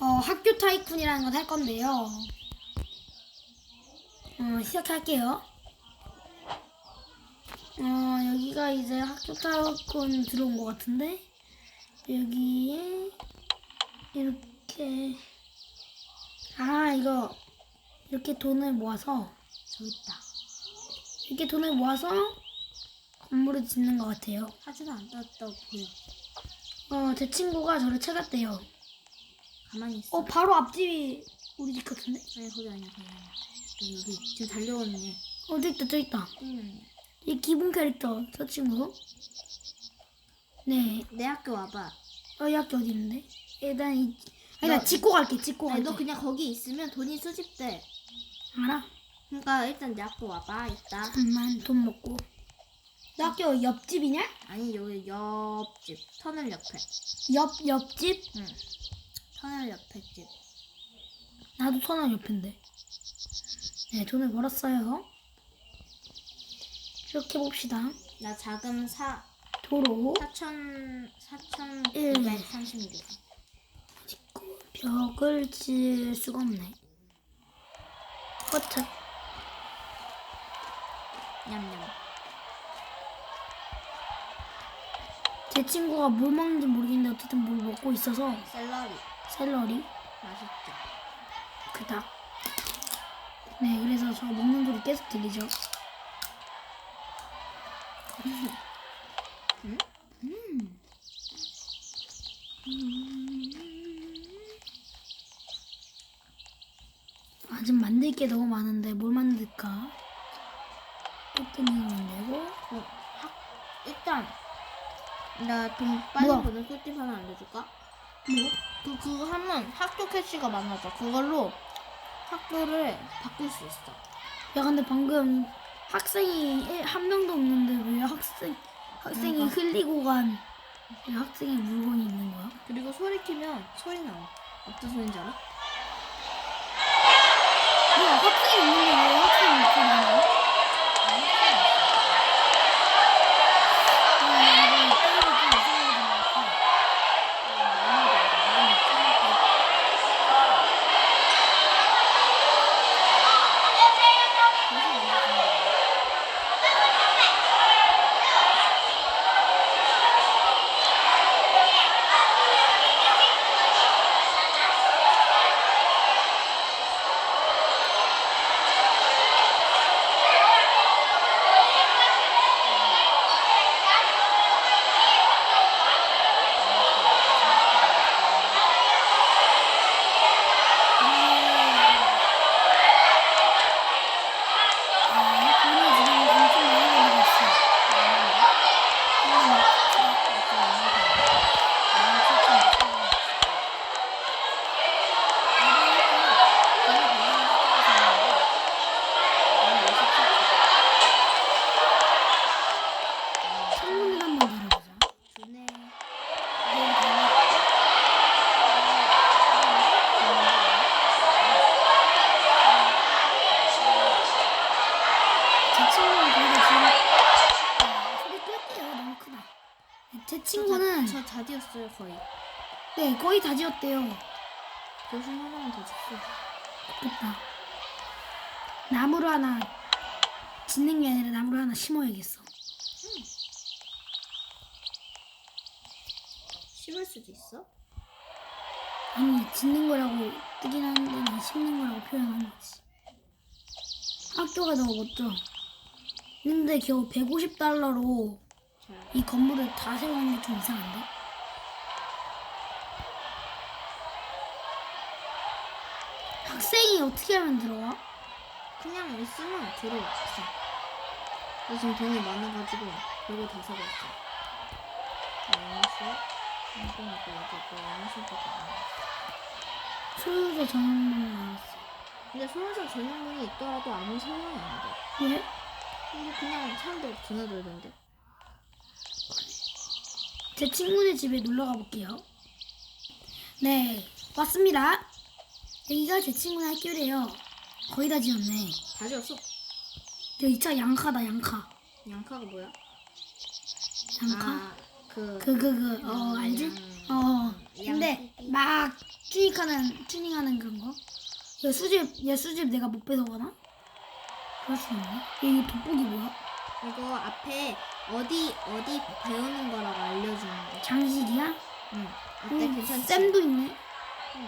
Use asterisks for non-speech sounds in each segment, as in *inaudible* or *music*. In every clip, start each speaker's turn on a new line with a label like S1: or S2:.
S1: 어, 학교 타이쿤이라는 걸 할 건데요. 어, 시작할게요. 어, 여기가 이제 학교 타이쿤 들어온 것 같은데, 여기에, 이렇게, 아, 이거, 이렇게 돈을 모아서,
S2: 저기 있다.
S1: 이렇게 돈을 모아서 건물을 짓는 것 같아요.
S2: 사진 안 떴다고 보여.
S1: 어, 제 친구가 저를 찾았대요.
S2: 가만히 있어.
S1: 어, 바로 앞집이 우리 집 같은데?
S2: 아니 거기 아니야 거기 아니야. 여기, 여기 지금 달려오는 얘.
S1: 어, 저기 있다, 저기 있다.
S2: 얘.
S1: 이 기본 캐릭터, 저 친구. 네.
S2: 내 학교 와봐.
S1: 어, 이 학교 어디 있는데? 일단 이, 아니, 나
S2: 너-
S1: 짚고 갈게, 짚고
S2: 아니
S1: 갈게.
S2: 너 그냥 거기 있으면 돈이 수집돼.
S1: 알아?
S2: 그러니까 일단 내 학교 와봐 이따.
S1: 잠깐만, 돈 먹고. 너 학교 옆집이냐?
S2: 아니 여기 옆집 터널 옆에.
S1: 옆, 옆집?
S2: 응. 터널 옆에 집.
S1: 나도 터널 옆인데. 네, 돈을 벌었어요. 이렇게 봅시다.
S2: 나 자금 사
S1: 도로,
S2: 사천 사천
S1: 일.
S2: 구백 삼십 개.
S1: 짓고, 벽을 지을 수가 없네. 커트.
S2: 냠냠.
S1: 제 친구가 뭘 먹는지 모르겠는데 어쨌든 뭘 먹고 있어서
S2: 샐러리
S1: 샐러리
S2: 맛있죠.
S1: 그닥 네 그래서 저 먹는 소리 계속 들리죠
S2: 음?
S1: 음. 아직 만들 게 너무 많은데 뭘 만들까? 뚜껑이 만들고
S2: 어, 학 일단 나 돈 빨리
S1: 뭐야?
S2: 버는 꿀팁 하나 알려줄까?
S1: 뭐?
S2: 그 그거 하면 학교 캐시가 많아져. 그걸로 학교를 바꿀 수 있어.
S1: 야 근데 방금 학생이 일- 한 명도 없는데 왜 학생 학생이
S2: 그러니까.
S1: 흘리고 간왜 학생의 물건이 있는 거야?
S2: 그리고 소리 키면 소리 나와. 어떤 소리인지 알아?
S1: 뭐야 학생이 있는데 왜 학생이 목소리 나 멋져. 근데 겨우 150달러로
S2: 잘.
S1: 이 건물을 다 세우는 게 좀 이상한데? 학생이 어떻게 하면 들어와?
S2: 그냥 있으면 들어왔어. 나 지금 돈이 많아가지고 이거 다 사고 있어. 영수, 이거 이거 이거 영수도 다.
S1: 소유자 전용문을 알았어.
S2: 근데 소유자 전용문이 있더라도 아무 소용이 안 돼.
S1: 예?
S2: 근데 그냥 사람들 드나들던데.
S1: 제 친구네 집에 놀러 가볼게요. 네, 왔습니다. 여기가 제 친구네 학교래요. 거의 다 지었네.
S2: 다 지었어.
S1: 저이차 양카다, 양카.
S2: 양카가 뭐야?
S1: 양카?
S2: 아, 그.
S1: 그, 그, 그, 어,
S2: 양,
S1: 알지?
S2: 양.
S1: 어. 근데
S2: 양고기.
S1: 막 튜닝하는 튜닝하는 그런 거. 얘 수집 얘 수집 내가 못 뺏어가나? 그럴 수 있네. 얘 이거 돋보기 뭐야?
S2: 이거 앞에 어디 어디 배우는 거라고 알려주는 거.
S1: 장식이야?
S2: 응. 어때
S1: 음,
S2: 괜찮지?
S1: 쌤도 있네.
S2: 응.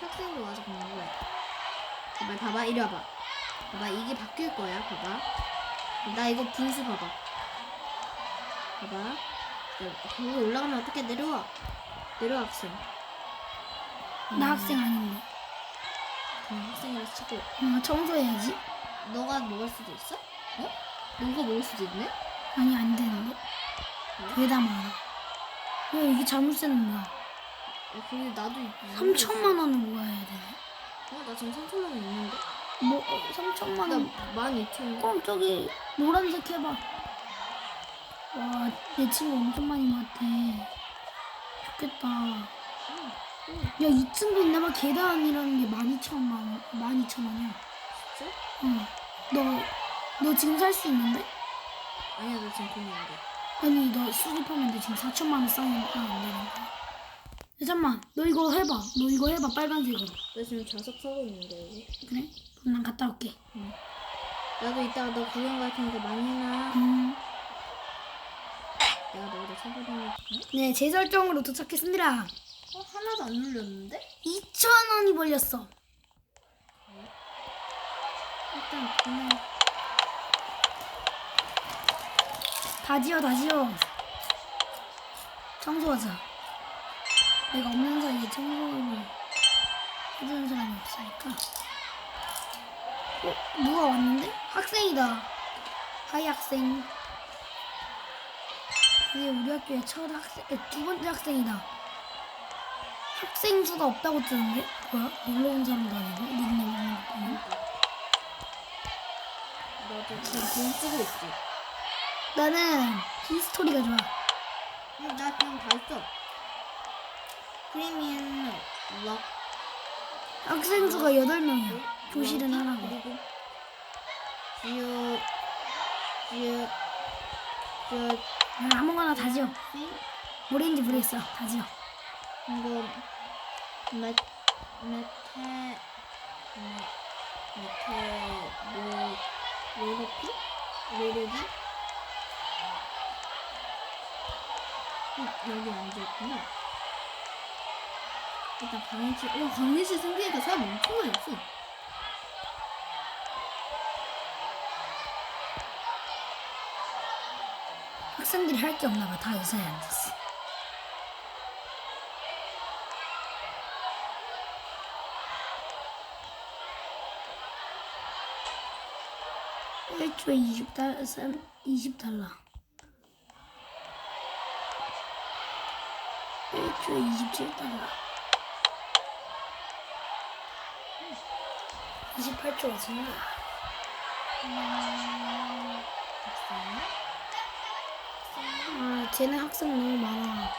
S2: 학생도 와서 공부해. 봐봐 봐봐 이리 와봐. 봐봐 이게 바뀔 거야. 봐봐. 나 이거 분수 봐봐. 봐봐. 야, 거기 올라가면 어떻게 내려와? 내려와 학생.
S1: 나 학생 아닌데.
S2: 응, 학생이라 치고.
S1: 어, 청소해야지.
S2: 너가 먹을 수도 있어? 어? 너가 먹을 수도 있네?
S1: 아니 안 되는데. 되다 많아. 왜 이게 잘못되는 뭐야?
S2: 어, 근데 나도 있-
S1: 3천만 원을 모아야 되네.
S2: 어, 나 지금 3천만 원 있는데?
S1: 뭐 어, 3천만 원?
S2: 나 12,000원.
S1: 그럼 저기 노란색 해봐. 와, 내 친구 엄청 많이 모았대. 좋겠다. 야, 2층도 있나봐. 계단이라는 게 12,000만 원, 12,000원이야.
S2: 진짜?
S1: 응. 너, 너 지금 살 수 있는데?
S2: 아니야, 나 지금 돈이 안 돼.
S1: 아니, 너 수집하면 돼. 지금 4천만 원 쌓이니까 안 되는 거야. 야, 잠깐만. 너 이거 해봐. 너 이거 해봐. 빨간색으로.
S2: 나 지금 자석 사고 있는데, 여기.
S1: 그래? 그럼 난 갔다 올게.
S2: 나도 이따가 너 구경 갈 테니까 많이 해놔.
S1: 음.
S2: 내가 너보다 사보다니. 응?
S1: 네, 제 설정으로 도착했습니다.
S2: 어, 하나도 안 눌렸는데?
S1: 2,000원이 벌렸어.
S2: 일단 그냥
S1: 다 지어 다 지어 청소하자 내가 없는 사이에 청소를 해주는 사람이 없으니까 어? 누가 왔는데? 학생이다 하이 학생 이게 우리 학교의 첫 학생 에, 두 번째 학생이다 학생 수가 없다고 뜨는데? 뭐야? 놀러 온 사람도 아니고? 닉네임 것도 아니고
S2: 나도 지금 돈 쓰고 있지.
S1: 나는 히스토리가 좋아.
S2: 응, 나 그냥 다 했어. 프리미엄 럭.
S1: 학생 수가 8명이야. 교실은 하나고.
S2: 그리고 지오 지오 지오
S1: 난 아무거나 다 지어.
S2: 씨
S1: 뭐인지 모르겠어. 다 지어
S2: 이거 메 메테 메테 로 로로피 로로기 어, 여기 앉아있구나. 일단 강의실 어 강의실 생기니까 사람 엄청 많이 있어.
S1: 학생들이 할 게 없나 봐. 다 의자에 앉았어 일초에 20 달러, 20 달러. 1초에 27달러. 28초가 지금. 아, 쟤네 학생 너무 많아.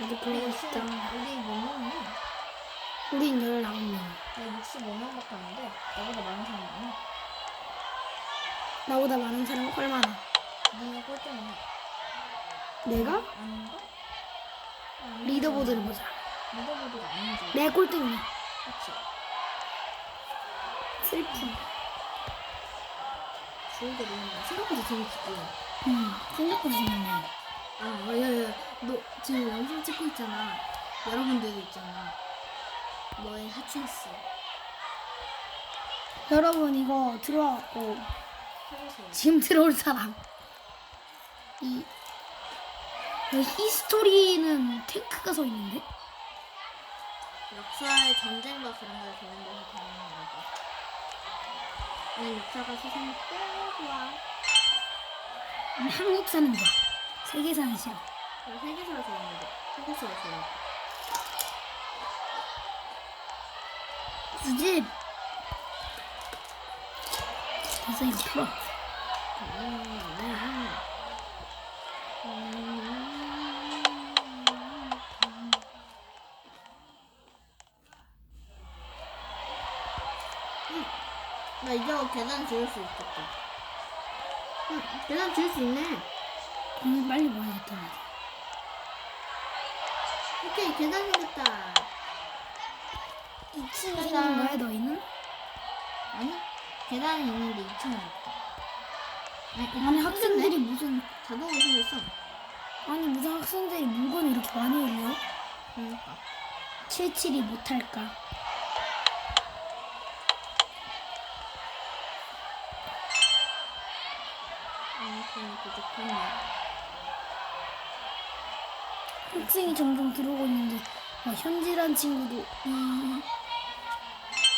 S1: 나도 그러고 싶다.
S2: 우리 몇 명이야?
S1: 우린 19명.
S2: 나 65명밖에 안 돼. 나보다 많은 사람 많아.
S1: 나보다 많은 사람 얼마나?
S2: 네가 꼴등이야.
S1: 내가?
S2: 아닌가?
S1: 리더보드를 보자.
S2: 리더보드가 아니지.
S1: 내 꼴등이야.
S2: 그치?
S1: 슬픔.
S2: 게 너무. 생각보다 재밌지?
S1: 응, 생각보다 재밌네.
S2: 아, 야야야. 너 지금 영상 찍고 있잖아. 여러분들도 있잖아. 너의 하춘스
S1: 여러분, 이거 들어왔고. 지금 들어올 사람. 이, 이 히스토리는 탱크가 서 있는데?
S2: 역사의 전쟁과 그런 걸 보는 데서 되는 거고. 이 역사가 세상에 꽤 좋아.
S1: 한국 사는 좋아. 세계 사는 싫어.
S2: 나 세계사를 좋아하는데. 세계사를 좋아해.
S1: 수 이거 풀어.
S2: 나 이제 계단 지을 수 있겠다. 응, 계단 지을 수 있네.
S1: 오늘 빨리 모아야겠다.
S2: 오케이 계단 생겼다.
S1: 2층에
S2: 가자.
S1: 생긴 거야 너희는?
S2: 아니 계단이 있는데 2층은 없다. 아니,
S1: 아니 학생들이 무슨
S2: 자동으로 생겼어.
S1: 아니 무슨 학생들이 물건을 이렇게 많이 올려?
S2: 그러니까.
S1: 칠칠이 못할까?
S2: 아무튼 부족하네.
S1: 학생이 점점 들어오고 있는데 어, 현지란 친구도 음,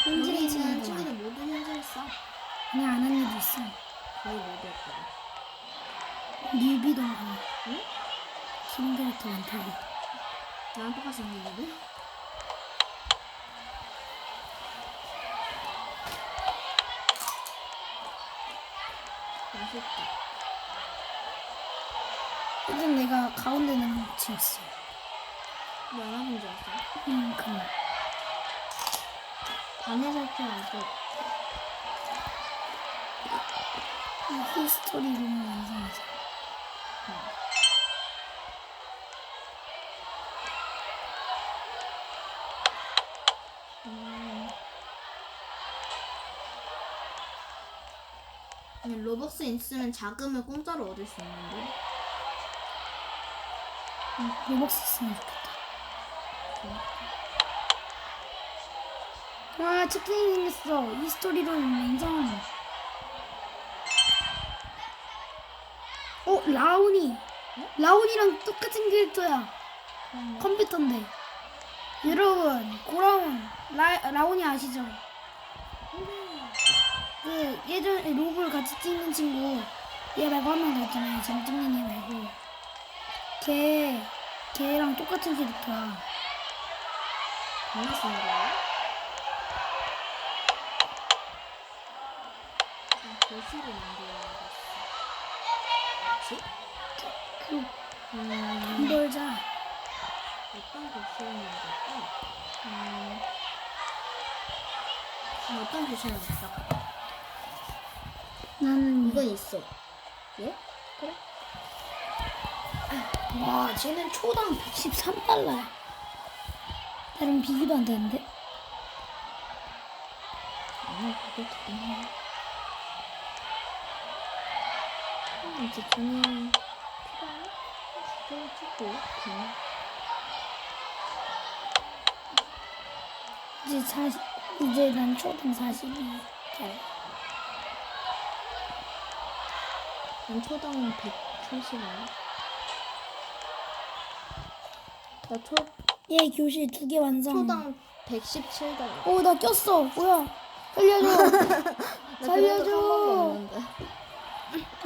S1: 현지란
S2: 여기 있는
S1: 친구도
S2: 친구들 모두 현질했어.
S1: 그냥 안한 일도 있어
S2: 거의 모두 했거든.
S1: 뉴비도 하고
S2: 응?
S1: 기본 캐릭터 많다고
S2: 나랑 똑같이 생겼는데? 맛있다.
S1: 일단 내가 가운데 있는 거 지었어
S2: 하는 줄 알았어?
S1: 음 그만
S2: 할줄 알았어.
S1: 이 히스토리룸을 완성하자
S2: 음. 그냥 로벅스 있으면 자금을 공짜로 얻을 수 있는데.
S1: 음, 로벅스 쓰면 좋겠다 와 책상이 생겼어 히스토리룸 완성 어 라온이. 라온이랑 똑같은 캐릭터야. 컴퓨터인데. 여러분 고라온 라, 라온이 아시죠? 그 예전에 로블 같이 찍는 친구 얘 말고 한 명 더 있잖아요. 장 찍는 얘 말고. 걔 걔랑 똑같은 캐릭터야.
S2: 쓰는 거야? 아, 교실을 만들어야겠어. 그치?
S1: 그
S2: 음,
S1: 돈 벌자
S2: 어떤 교실을 만들까? 음, 음, 어떤 교실을 만들까?
S1: 나는
S2: 이건 있어. 예? 그래?
S1: 와 쟤는 초당 113달러야 나랑 비교도 안 되는데
S2: 아니, 그게 되긴 해. 음, 이제 필요하네? 찍고, 그냥.
S1: 이제 40 이제 난 초당 42달러
S2: 난 초당 130원. 나 초,
S1: 얘 교실 두 개 완성
S2: 초당 117달러.
S1: 오나 꼈어 뭐야 살려줘 *laughs* 살려줘.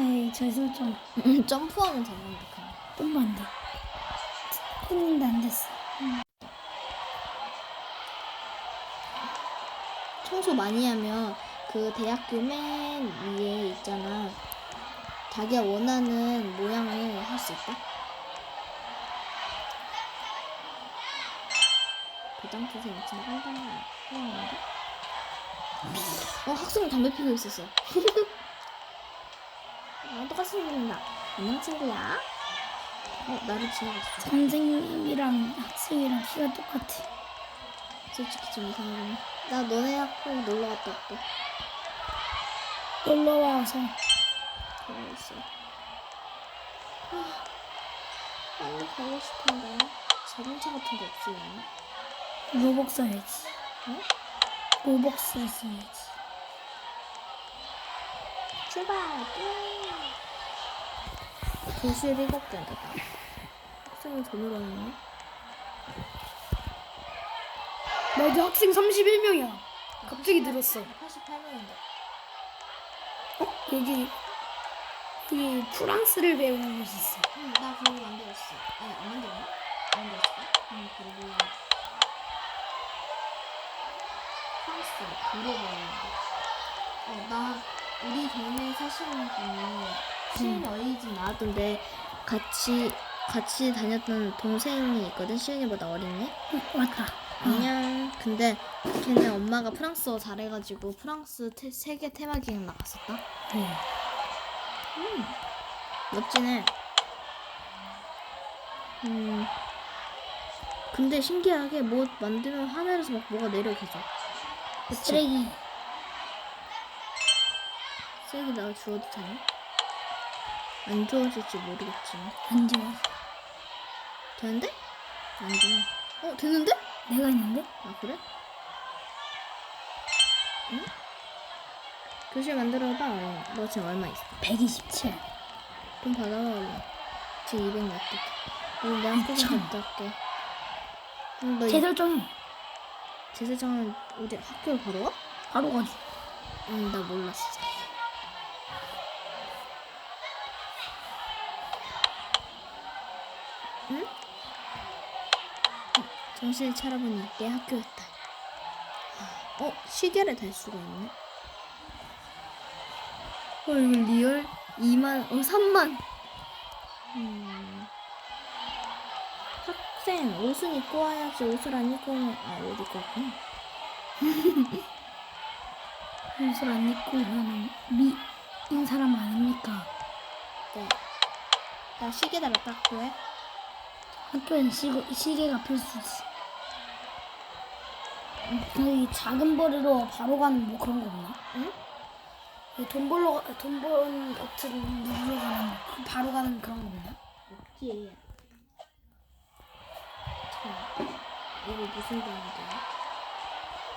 S1: 에이 잘 설정 *laughs*
S2: 점프하면 되는데, 그냥.
S1: 좀만 안돼 했는데 안 됐어
S2: 청소 많이 하면 그 대학교 맨 위에 있잖아. 자기가 원하는 모양을 할 수 있다. 도장 투세 미친 깜깜이야. 깜깜한데? 어 학생 담배 피고 있었어. *laughs* 아 똑같이 생긴다. 안녕 친구야. 어, 나를 지나갔어.
S1: 선생님이랑 학생이랑 키가 똑같아.
S2: 솔직히 좀 이상하네. 나 너네 학교 놀러 갔다 올게.
S1: 놀러 와서.
S2: 가만 있어. 아, 빨리 가고 싶은데 자동차 같은 게 없으냐?
S1: 로벅스 해야지.
S2: 어?
S1: 로벅스 써야지.
S2: 출발! 뿅! 97개다. 학생은 더 늘었네.
S1: 나도 학생 31명이야. 갑자기 늘었어.
S2: 88명인데.
S1: 어? 여기 여기 프랑스를 배우는 곳이 있어.
S2: 응, 나 그거 만들었어. 아니, 안 만들었나? 안 만들었어? 응, 그리고 프랑스 유럽어. 어, 나 우리 동네 사시는 분이 시은 어린이집 나왔던데 같이 같이 다녔던 동생이 있거든. 시은이보다 어린애.
S1: 어, 왔다
S2: 안녕. 근데 걔네 엄마가 프랑스어 잘해가지고 프랑스 테, 세계 테마 기획 나갔었다.
S1: 네.
S2: 멋지네. 음. 근데 신기하게 뭐 만들면 하늘에서 막 뭐가 내려 계속. 그치?
S1: 쓰레기.
S2: 쓰레기다가 주워도 되나? 안 주워질지 모르겠지만.
S1: 안 좋아.
S2: 되는데? 안 되네. 어, 되는데?
S1: 내가 있는데?
S2: 아, 그래? 응? 교실 만들어봐. 얼른. 너 지금 얼마 있어?
S1: 127.
S2: 돈 받아와, 얼른. 지금 200 냈대. 오늘 내가 조금
S1: 참.
S2: 갔다 올게. 너 이-
S1: 재설정해.
S2: 재세정은 어디 학교를 바로 와?
S1: 바로 가지.
S2: 응, 나 몰랐어. 정신을 차려보니 내 학교였다. 어, 시계를 달 수가 있네. 어, 이거 리얼? 2만, 어, 3만. 음. 학생, 옷은 입고 와야지. 옷을 안 입고 오면, 아, 옷 입고 왔구나. *laughs*
S1: 옷을 안 입고 하는 미인 사람 아닙니까?
S2: 네. 나 시계 달았다, 학교에.
S1: 학교엔 시, 시계가 필수지. 이 작은 벌이로 바로 가는 뭐 그런 거 없나?
S2: 응?
S1: 이돈 벌러 가- 돈 버는 업체 누르러 가는 거, 그 바로 가는 그런 거 없나?
S2: 없지. 참, 이거 무슨 돈인데?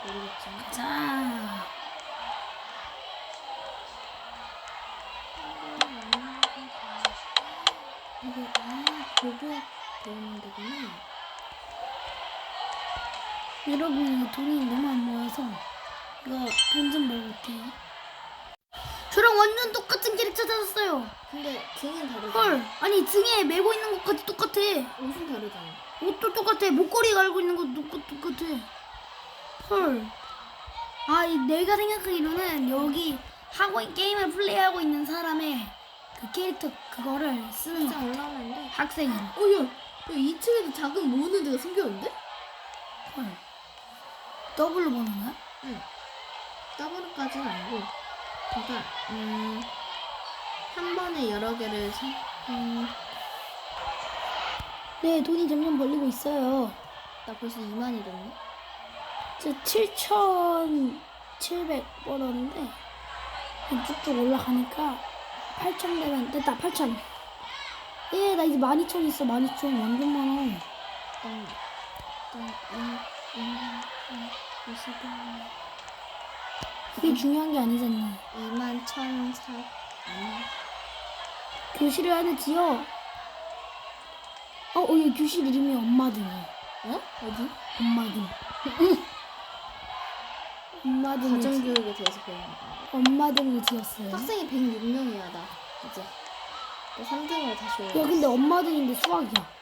S2: 모르겠지만.
S1: 자,
S2: 이게, 아, 교복 배우는 데구나.
S1: 여러분 돈이 너무 안 모여서 이거 돈좀 벌게요. 저랑 완전 똑같은 캐릭터 찾았어요.
S2: 근데 등은 다르잖아.
S1: 헐, 아니 등에 메고 있는 것까지 똑같아.
S2: 옷은 다르잖아.
S1: 옷도 똑같아. 목걸이 갈고 있는 것도 똑- 똑같아. 헐. 아, 이 내가 생각하기로는 여기 하고 있- 게임을 플레이하고 있는 사람의 그 캐릭터 그거를 쓰는
S2: 진짜 돼.
S1: 학생이.
S2: 어, 야, 야, 2층에도 작은 모으는 데가 생겼는데?
S1: 헐. 더블로 보는 거야?
S2: 응. 더블까지는 아니고, 그러니까 음, 한 번에 여러 개를 사, 음,
S1: 네, 돈이 점점 벌리고 있어요.
S2: 나 벌써 2만이 됐네.
S1: 저 7,700 벌었는데 쭉쭉 올라가니까 8,000 되면 됐다. 8,000. 예, 나 이제 12,000 있어. 12,000 완전 많아.
S2: 음, 음, 음, 20원.
S1: 그게 중요한 게 아니잖아.
S2: 2만 1,400. 아니,
S1: 교실을 하나 지어. 어, 어, 이 교실 이름이 엄마등이야.
S2: 어? 어디?
S1: 엄마등. *laughs* 엄마등을, 지-
S2: 가정교육에 대해서 배우는 거.
S1: 엄마등을 지었어요. 야,
S2: 학생이 106명이야, 나. 이제. 나 3등으로 다시 올라.
S1: 근데 엄마등인데 수학이야.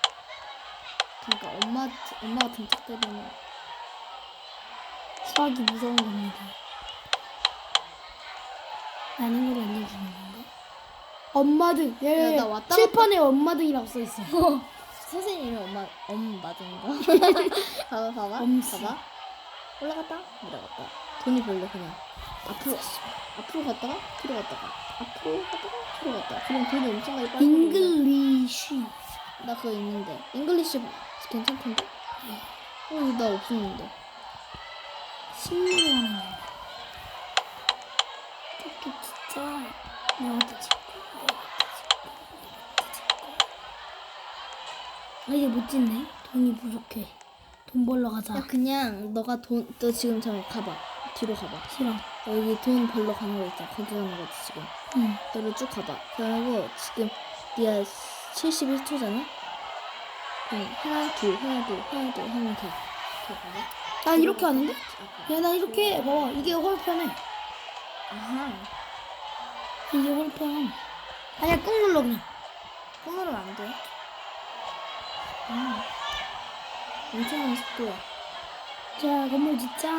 S2: 그러니까 엄마, 엄마가 등짝 때리면.
S1: 수학이 무서운 겁니다. 아닌 걸 알려주는 건가? 엄마등. 예,
S2: 야, 나 왔다
S1: 칠판에 엄마등이라고 써 있어. *laughs*
S2: 선생님이 엄마, 엄마든가. *laughs* 봐봐, 봐봐.
S1: 엄씨.
S2: 봐봐. 올라갔다, 내려갔다. 돈이 별로 그냥. 앞으로, 앞으로 갔다가, 뒤로 갔다가. 앞으로 갔다가, 뒤로 갔다가. 그럼 돈이 엄청 많이 빠져.
S1: 잉글리쉬.
S2: 나 그거 있는데. 잉글리시 괜찮던데? 어, 이거 나 없었는데.
S1: 거. 이렇게 진짜 내가도 짓고 아 이제 못 짓네. 돈이 부족해. 돈 벌러 가자.
S2: 야, 그냥 너가 돈, 너 지금 잠깐 가봐. 뒤로 가봐.
S1: 싫어.
S2: 여기 돈 벌러 가는 거 있잖아. 거기 가는 거지, 지금.
S1: 응.
S2: 너를 쭉 가봐. 그리고 지금 네가 71초잖아? 그럼 하나, 둘, 하나, 둘, 하나, 둘 하면 돼. 더 봐봐.
S1: 난 이렇게 하는데? 야, 나 이렇게 해. 봐봐. 이게 훨 편해.
S2: 아하.
S1: 이게 훨 편. 아니야, 꾹 눌러 그냥.
S2: 꾹 누르면 안 돼. 음. 엄청난 속도야.
S1: 자, 건물 짓자.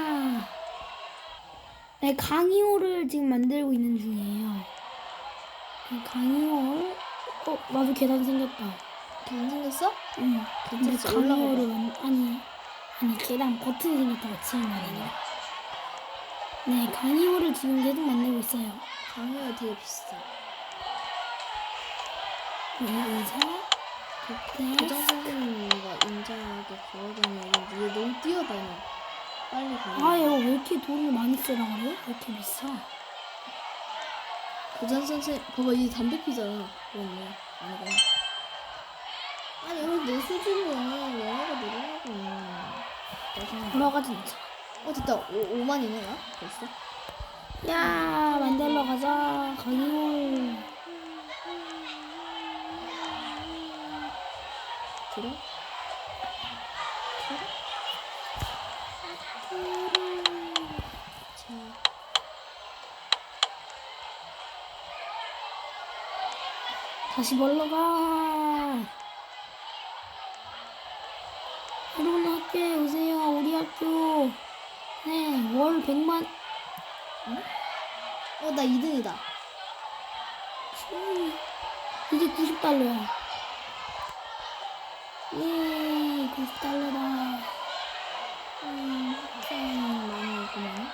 S1: 네, 강의호를 지금 만들고 있는 중이에요. 그 강의호. 어, 나도 계단 생겼다.
S2: 계단 생겼어?
S1: 응. 근데 강의호를 만, 아니, 아니, 계단 버튼이 생겼다고 치는 말이네. 네, 강의호를 지금 계속 만들고 있어요.
S2: 강의가 되게 비싸.
S1: 여기서 네.
S2: 교장 선생님과 인자하게 걸어다니는 위에 너무 뛰어다녀. 빨리 가요.
S1: 아, 이거 왜 이렇게 돈을 많이 쓰라 그래? 왜 이렇게 비싸?
S2: 교장 선생 봐봐 이 담배 피잖아. 그렇네. 아니구나. 아니 여기 내 수준은 영어가 늘어나고. 짜증 나.
S1: 돌아가진 않잖아.
S2: 어 됐다. 오, 5만이네 나 벌써.
S1: 야, 만들러 가자. 강이올.
S2: 들어? 자,
S1: 다시 멀러 가. 학교. 네, 월 100만.
S2: 어, 나 2등이다.
S1: 이제 90달러야. 예, 90달러다.
S2: 음, 학생 많이 있구나.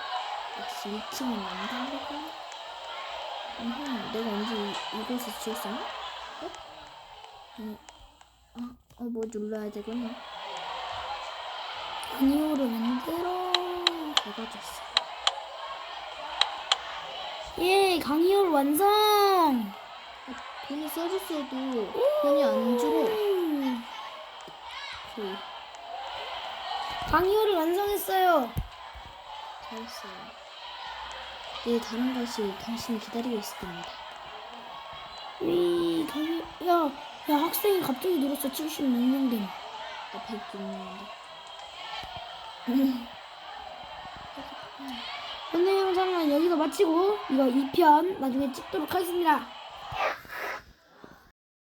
S2: 역시 2층은 많이 다르고. 음, 내가 언제 이- 이곳에 지었었나? 어? 아니, 아, 어, 뭐 눌러야 되구나.
S1: 강이올을 만들어.
S2: 잘 가졌어.
S1: 예, 강이올 완성.
S2: 아, 돈이 써줬어도 돈이 안 줄어.
S1: 음,
S2: 그,
S1: 강이올을 완성했어요.
S2: 잘했어요. 내 다른 것이 당신이 기다리고 있을 겁니다.
S1: 이 강이 야, 야 학생이 갑자기 늘었어. 76명 됨.
S2: 나 106년인데.
S1: 오늘 영상은 여기서 마치고 이거 2편 나중에 찍도록 하겠습니다.